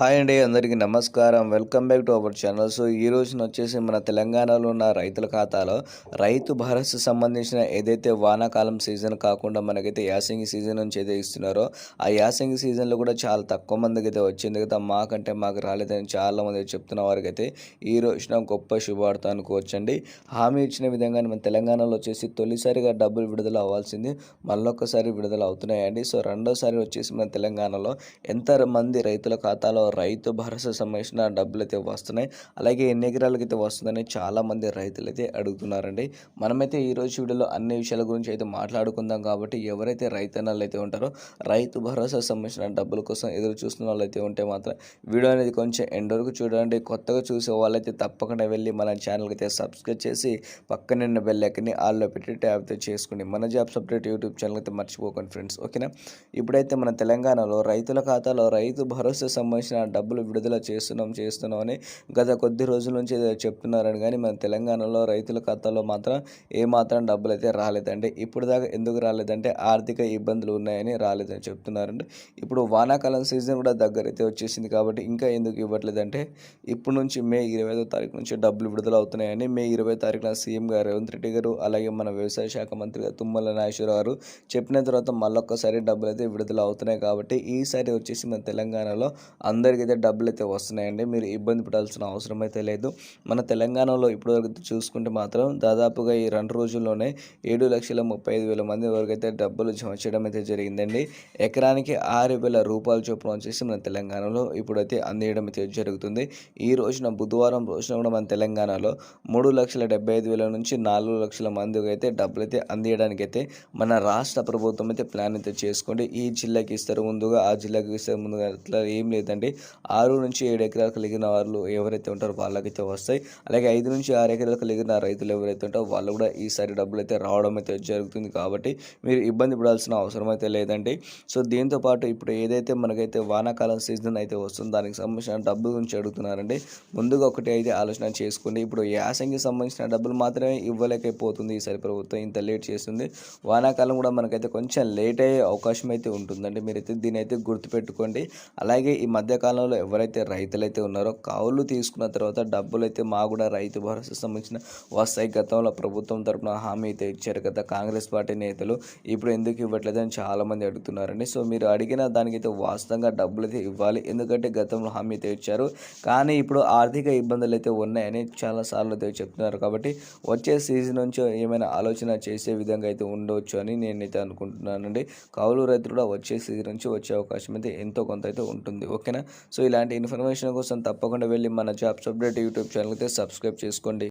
Hi అండి అందరికీ నమస్కారం. Welcome back to our channel. So ఈ రోజున వచ్చేసి మన తెలంగాణలో ఉన్న రైతుల ఖాతాలో రైతు భరోసా సంబంధించిన ఏదైతే వానాకాలం సీజన్ కాకుండా మనకైతే యాసంగి సీజన్ నుంచి అయితే ఇస్తున్నారో ఆ యాసంగి సీజన్లో కూడా చాలా తక్కువ మందికి అయితే వచ్చింది కదా. మాకంటే మాకు రాలేదని చాలా మంది చెప్తున్న వారికి అయితే ఈ రోజున గొప్ప శుభార్త అనుకోవచ్చండి. హామీ ఇచ్చిన విధంగా మన తెలంగాణలో వచ్చేసి తొలిసారిగా డబ్బులు విడుదల అవ్వాల్సింది మళ్ళొక్కసారి విడుదల అవుతున్నాయండి. సో రెండోసారి వచ్చేసి మన తెలంగాణలో ఎంత మంది రైతుల ఖాతాలో రైతు భరోసా సంబంధించిన డబ్బులు అయితే వస్తున్నాయి అలాగే ఎన్ని ఎకరాలకి అయితే వస్తుందని చాలామంది రైతులు అయితే అడుగుతున్నారండి. మనమైతే ఈరోజు వీడియోలో అన్ని విషయాల గురించి అయితే మాట్లాడుకుందాం కాబట్టి ఎవరైతే రైతన్నలు అయితే ఉంటారో రైతు భరోసా సంబంధించిన డబ్బుల కోసం ఎదురు చూస్తున్న వాళ్ళు అయితే ఉంటే మాత్రం వీడియో అనేది కొంచెం ఎండ్ వరకు చూడండి. కొత్తగా చూసే వాళ్ళైతే తప్పకుండా వెళ్ళి మన ఛానల్కి అయితే సబ్స్క్రైబ్ చేసి పక్కన ఉన్న బెల్ ఐకన్ని ఆల్లో పెట్టి ట్యాబ్ అయితే చేసుకోండి. మన జాబ్ సపరేట్ యూట్యూబ్ ఛానల్ అయితే మర్చిపోకండి ఫ్రెండ్స్. ఓకేనా? ఇప్పుడైతే మన తెలంగాణలో రైతుల ఖాతాలో రైతు భరోసా సంబంధించిన డబ్బులు విడుదల చేస్తున్నాం చేస్తున్నామని గత కొద్ది రోజుల నుంచి చెప్తున్నారని కానీ మన తెలంగాణలో రైతుల ఖాతాలో మాత్రం ఏమాత్రం డబ్బులు అయితే రాలేదండి. ఇప్పుడు దాకా ఎందుకు రాలేదంటే ఆర్థిక ఇబ్బందులు ఉన్నాయని రాలేదని చెప్తున్నారండి. ఇప్పుడు వానాకాలం సీజన్ కూడా దగ్గర అయితే వచ్చేసింది కాబట్టి ఇంకా ఎందుకు ఇవ్వట్లేదంటే ఇప్పుడు నుంచి మే ఇరవై ఐదో తారీఖు నుంచి డబ్బులు విడుదల అవుతున్నాయని మే ఇరవై తారీఖున సీఎం గారు రేవంత్ రెడ్డి గారు అలాగే మన వ్యవసాయ శాఖ మంత్రి తుమ్మల నాగేశ్వర గారు చెప్పిన తర్వాత మళ్ళొక్కసారి డబ్బులు అయితే విడుదల అవుతున్నాయి కాబట్టి ఈసారి వచ్చేసి మన తెలంగాణలో అందరికీ అయితే డబ్బులు అయితే వస్తున్నాయండి. మీరు ఇబ్బంది పడాల్సిన అవసరం అయితే లేదు. మన తెలంగాణలో ఇప్పటివరకు చూసుకుంటే మాత్రం దాదాపుగా ఈ రెండు రోజుల్లోనే ఏడు లక్షల ముప్పై ఐదు వేల మంది వరకు అయితే డబ్బులు జమ చేయడం అయితే జరిగిందండి. ఎకరానికి ఆరు వేల రూపాయల చొప్పున వచ్చేసి మన తెలంగాణలో ఇప్పుడైతే అందేయడం అయితే జరుగుతుంది. ఈ రోజున బుధవారం రోజున కూడా మన తెలంగాణలో మూడు లక్షల డెబ్బై ఐదు వేల నుంచి నాలుగు లక్షల మందికి అయితే డబ్బులు అయితే అందియడానికి అయితే మన రాష్ట్ర ప్రభుత్వం అయితే ప్లాన్ అయితే చేసుకోండి ఈ జిల్లాకి ఇస్తారు. ముందుగా ఆ జిల్లాకి ఇస్తారు. ముందుగా అట్లా ఏం లేదండి. ఆరు నుంచి ఏడు ఎకరాలు కలిగిన వాళ్ళు ఎవరైతే ఉంటారో వాళ్ళకైతే వస్తాయి. అలాగే ఐదు నుంచి ఆరు ఎకరాలు కలిగిన రైతులు ఎవరైతే ఉంటారో వాళ్ళు కూడా ఈసారి డబ్బులు అయితే రావడం అయితే జరుగుతుంది కాబట్టి మీరు ఇబ్బంది పడాల్సిన అవసరం అయితే లేదండి. సో దీంతో పాటు ఇప్పుడు ఏదైతే మనకైతే వానాకాలం సీజన్ అయితే వస్తుందో దానికి సంబంధించిన డబ్బుల గురించి అడుగుతున్నారండి. ముందుగా ఒకటి అయితే ఆలోచన చేసుకోండి. ఇప్పుడు యాసంగి సంబంధించిన డబ్బులు మాత్రమే ఇవ్వలేకపోతుంది ఈసారి ప్రభుత్వం. ఇంత లేట్ చేస్తుంది. వానాకాలం కూడా మనకైతే కొంచెం లేట్ అయ్యే అవకాశం అయితే ఉంటుందండి. మీరైతే దీని అయితే గుర్తుపెట్టుకోండి. అలాగే ఈ మధ్య మధ్యకాలంలో ఎవరైతే రైతులైతే ఉన్నారో కౌలు తీసుకున్న తర్వాత డబ్బులు అయితే మా కూడా రైతు భరోసా సంబంధించిన వస్తాయి. గతంలో ప్రభుత్వం తరపున హామీ అయితే ఇచ్చారు కదా కాంగ్రెస్ పార్టీ నేతలు. ఇప్పుడు ఎందుకు ఇవ్వట్లేదు అని చాలామంది అడుగుతున్నారండి. సో మీరు అడిగిన దానికైతే వాస్తవంగా డబ్బులు అయితే ఇవ్వాలి. ఎందుకంటే గతంలో హామీ అయితే ఇచ్చారు. కానీ ఇప్పుడు ఆర్థిక ఇబ్బందులు అయితే ఉన్నాయని చాలాసార్లు అయితే చెప్తున్నారు. కాబట్టి వచ్చే సీజన్ నుంచి ఏమైనా ఆలోచన చేసే విధంగా అయితే ఉండవచ్చు అని నేనైతే అనుకుంటున్నానండి. కౌలు రైతులు కూడా వచ్చే సీజన్ నుంచి వచ్చే అవకాశం అయితే ఎంతో కొంత అయితే ఉంటుంది. ఓకేనా? సో ఇలాంటి ఇన్ఫర్మేషన్ కోసం తప్పకుండా వెళ్ళి మన జాబ్స్ అప్డేట్ యూట్యూబ్ ఛానల్కి సబ్స్క్రైబ్ చేసుకోండి.